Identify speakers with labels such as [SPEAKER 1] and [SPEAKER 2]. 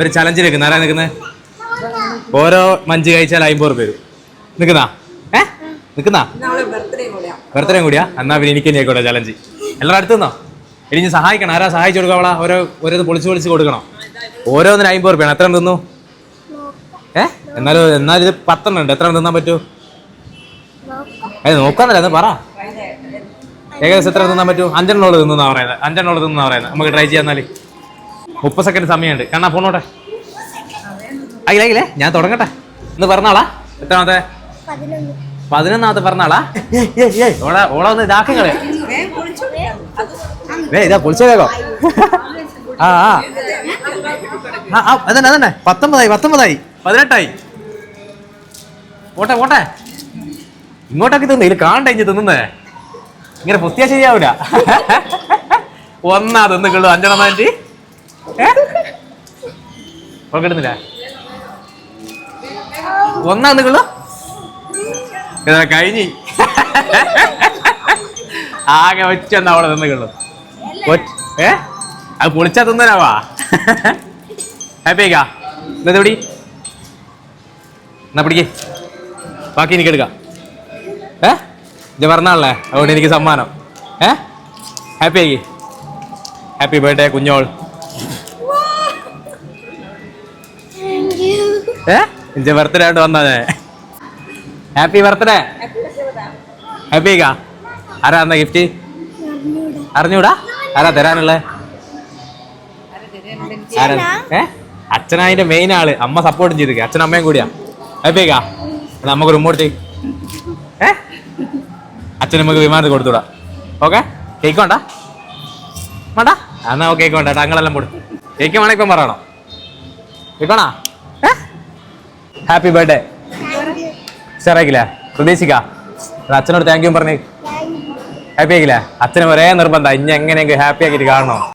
[SPEAKER 1] ഒരു ചലഞ്ച് നിൽക്കുന്ന ആരാ നിൽക്കുന്നത് ഓരോ മഞ്ച് കഴിച്ചാൽ അമ്പത് റുപ്യ വരും. നിൽക്കുന്നാ? ഏ? നിൽക്കുന്നാ? ബർത്ത്ഡേ കൂടിയാ. എന്നാ പിന്നെ എനിക്ക് ആയിക്കോട്ടെ ചലഞ്ച് എല്ലാവരും അടുത്തുനിന്നോ ഇനി ഇനി സഹായിക്കണം. ആരാ സഹായിച്ചു കൊടുക്കാം? അവളാ ഓരോ ഓരോ പൊളിച്ച് പൊളിച്ച് കൊടുക്കണം? ഓരോന്നിന് അമ്പത് റുപ്യാണ് എത്ര തിന്നു? ഏ? എന്നാലും എന്നാലും ഇത് പത്തെണ്ണം ഉണ്ട്. എത്ര തിന്നാൻ പറ്റൂ? ഏ നോക്കാന്നല്ല എന്ന് പറ. ഏകദേശം എത്ര തിന്നാൻ പറ്റൂ? അഞ്ചെണ്ണോട് തിന്നാ പറയുന്നത്. അഞ്ചെണ്ണോട് തിന്നാ പറയുന്നത്. നമുക്ക് ട്രൈ ചെയ്യാന്നാൽ മുപ്പത് സെക്കൻഡ് സമയമുണ്ട്. കണ്ണാ പോണോട്ടെ ആയില്ലേ ആയില്ലേ? ഞാൻ തുടങ്ങട്ടെ. ഇന്ന് പറഞ്ഞാളാ എത്രാമത്തെ? പതിനൊന്നാമത്തെ പറഞ്ഞാളാ ഓള ഓള ഒന്ന് ഇതാക്കി കളയാ ഏ ഇതാ പൊളിച്ചോ ആ ആ, ആ അതന്നെ അതന്നെ. പത്തൊമ്പതായി പത്തൊമ്പതായി. പതിനെട്ടായി. പോട്ടെ പോട്ടെ. ഇങ്ങോട്ടൊക്കെ തിന്നു ഇത് കാണണ്ടേ ഇഞ്ഞ് തിന്നുന്നേ? ഇങ്ങനെ പുസ്തിയാ ശരിയാവൂല. ഒന്നാ തിന്നുക്കുള്ളൂ അഞ്ചെണ്ണം മാറ്റി കിട്ടുന്നില്ല ഒന്നാ നിങ്ങൾ? കഴിഞ്ഞി. ആകെ ഒറ്റ എന്നാ അവിടെ തിന്നുകളൂ ഏ? അത് പൊളിച്ചാ ഹാപ്പി ആയിക്കാ. എന്നാ പിടി എന്നാ പിടിക്ക്. ബാക്കി എനിക്ക് എടുക്കാം. ഏ? ഇത് പറഞ്ഞാളേ അതുകൊണ്ട് എനിക്ക് സമ്മാനം. ഏ? ഹാപ്പി ആയി ഹാപ്പി ബർത്ത്ഡേ കുഞ്ഞോൾ. ഏ? ഇന്റെ ബർത്ത്ഡേ ആയിട്ട് വന്നേ ഹാപ്പി ബർത്ത്ഡേ ഹാപ്പി കാ? ആരാ തന്ന ഗിഫ്റ്റ് അറിഞ്ഞൂടാ? ആരാ തരാനുള്ളേ? അച്ഛനായിന്റെ മെയിൻ ആൾ. അമ്മ സപ്പോർട്ടും ചെയ്തിരിക്കുക അച്ഛനും അമ്മയും കൂടിയാ. ഹാപ്പി എന്നാ നമുക്ക് റിമോട്ട് ഏ? അച്ഛൻ നമുക്ക് വിമാനത്തിൽ കൊടുത്തൂടാ ഓക്കെ കേക്ക് വേണ്ട? എന്നാ കേക്ക് വേണ്ട. കൊടുത്തു കേക്ക് വേണേ ഇപ്പം പറയണോ. കേക്കോണാ ഹാപ്പി ബർത്ത്ഡേ ഉഷാറാക്കില്ലേ പ്രതീക്ഷിക്ക. അച്ഛനോട് താങ്ക് യു പറഞ്ഞേ. ഹാപ്പി ആക്കില്ലേ അച്ഛന് ഒരേ നിർബന്ധം. ഇനി എങ്ങനെയെങ്കിലും ഹാപ്പി ആക്കിയിട്ട് കാണണോ?